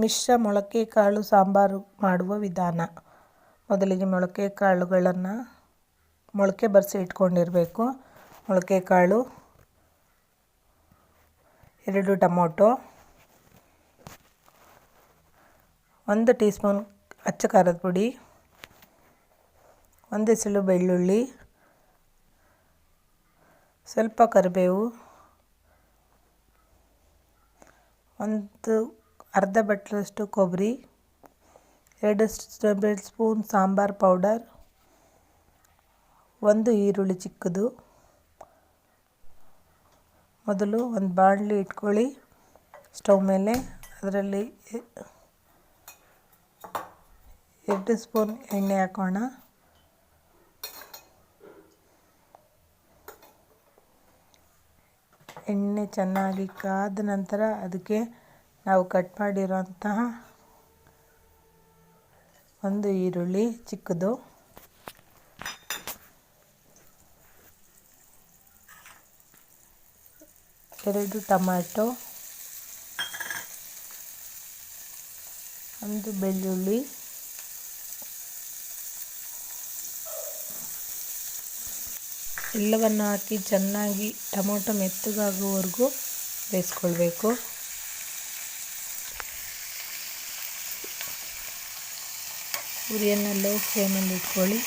ಮಿಶ್ರ ಮೊಳಕೆ ಕಾಳು ಸಾಂಬಾರು ಮಾಡುವ ವಿಧಾನ. ಮೊದಲಿಗೆ ಮೊಳಕೆ ಕಾಳುಗಳನ್ನು ಮೊಳಕೆ ಬರಿಸಿ ಇಟ್ಕೊಂಡಿರಬೇಕು. ಮೊಳಕೆ ಕಾಳು ಎರಡು ಟೊಮೊಟೊ, ಒಂದು ಟೀ ಸ್ಪೂನ್ ಅಚ್ಚ ಖಾರದ ಪುಡಿ, ಒಂದು ಎಸಳು ಬೆಳ್ಳುಳ್ಳಿ, ಸ್ವಲ್ಪ ಕರಿಬೇವು, ಒಂದು ಅರ್ಧ ಬಟ್ಲಷ್ಟು ಕೊಬ್ಬರಿ, ಎರಡು ಟೇಬಲ್ ಸ್ಪೂನ್ ಸಾಂಬಾರು ಪೌಡರ್, ಒಂದು ಈರುಳ್ಳಿ ಚಿಕ್ಕದು, ಮೊದಲು ಒಂದು ಬಾಣಲಿ ಇಟ್ಕೊಳ್ಳಿ. ಸ್ಟವ್ ಮೇಲೆ ಅದರಲ್ಲಿ ಎರಡು ಸ್ಪೂನ್ ಎಣ್ಣೆ ಹಾಕೋಣ. ಎಣ್ಣೆ ಚೆನ್ನಾಗಿ ಕಾದ ನಂತರ ಅದಕ್ಕೆ ನಾವು ಕಟ್ ಮಾಡಿರೋಂತಹ ಒಂದು ಈರುಳ್ಳಿ ಚಿಕ್ಕದು. ಎರಡು ಟೊಮ್ಯಾಟೊ. ಒಂದು ಬೆಳ್ಳುಳ್ಳಿ. ಎಲ್ಲವನ್ನು ಹಾಕಿ ಚೆನ್ನಾಗಿ ಟೊಮೊಟೊ ಮೆತ್ತಗಾಗುವವರೆಗೂ ಬೇಯಿಸ್ಕೊಳ್ಬೇಕು. ಉರಿಯನ್ನು ಲೋ ಫ್ಲೇಮಲ್ಲಿ ಇಟ್ಕೊಳ್ಳಿ.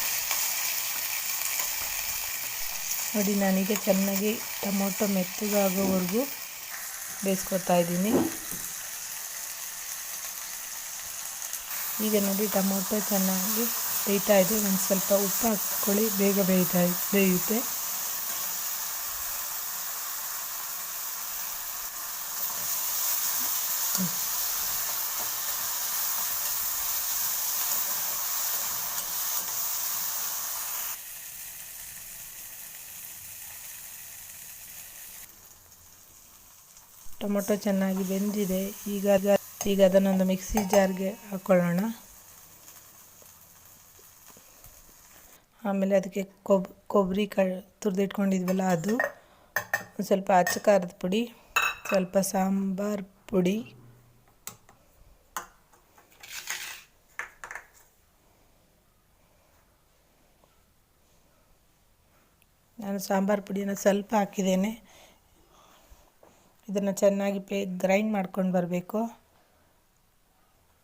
ನೋಡಿ, ನಾನೀಗ ಚೆನ್ನಾಗಿ ಟೊಮೊಟೊ ಮೆತ್ತಗಾಗೋವರೆಗೂ ಬೇಯಿಸ್ಕೊತಾ ಇದ್ದೀನಿ. ಈಗ ನೋಡಿ, ಟೊಮೊಟೊ ಚೆನ್ನಾಗಿ ಬೇಯ್ತಾ ಇದೆ. ಒಂದು ಸ್ವಲ್ಪ ಉಪ್ಪು ಹಾಕ್ಕೊಳ್ಳಿ, ಬೇಗ ಬೇಯ್ತಾ ಬೇಯುತ್ತೆ. ಟೊಮೊಟೊ ಚೆನ್ನಾಗಿ ಬೆಂದಿದೆ. ಈಗ ಈಗ ಅದನ್ನೊಂದು ಮಿಕ್ಸಿ ಜಾರ್ಗೆ ಹಾಕ್ಕೊಳ್ಳೋಣ ಆಮೇಲೆ ಅದಕ್ಕೆ ಕೊಬ್, ಕೊಬ್ಬರಿ ಕ, ತುರಿದಿಟ್ಕೊಂಡಿದ್ವಲ್ಲ ಅದು. ಸ್ವಲ್ಪ ಅಚ್ಚ ಖಾರದ ಪುಡಿ, ಸ್ವಲ್ಪ ಸಾಂಬಾರ್ ಪುಡಿ. ನಾನು ಸಾಂಬಾರು ಪುಡಿಯನ್ನು ಸ್ವಲ್ಪ ಹಾಕಿದ್ದೇನೆ. ಇದನ್ನು ಚೆನ್ನಾಗಿ ಪೇ ಗ್ರೈಂಡ್ ಮಾಡ್ಕೊಂಡು ಬರಬೇಕು.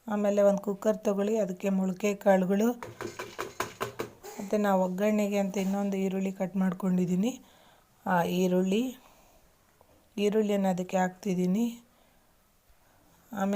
ಆಮೇಲೆ ಒಂದು ಕುಕ್ಕರ್ ತೊಗೊಳ್ಳಿ, ಅದಕ್ಕೆ ಮೊಳಕೆ ಕಾಳುಗಳು. ಮತ್ತು ನಾವು ಒಗ್ಗರಣೆಗೆ ಅಂತ ಇನ್ನೊಂದು ಈರುಳ್ಳಿ ಕಟ್ ಮಾಡ್ಕೊಂಡಿದ್ದೀನಿ ಆ ಈರುಳ್ಳಿ, ಈರುಳ್ಳಿಯನ್ನು ಅದಕ್ಕೆ ಹಾಕ್ತಿದ್ದೀನಿ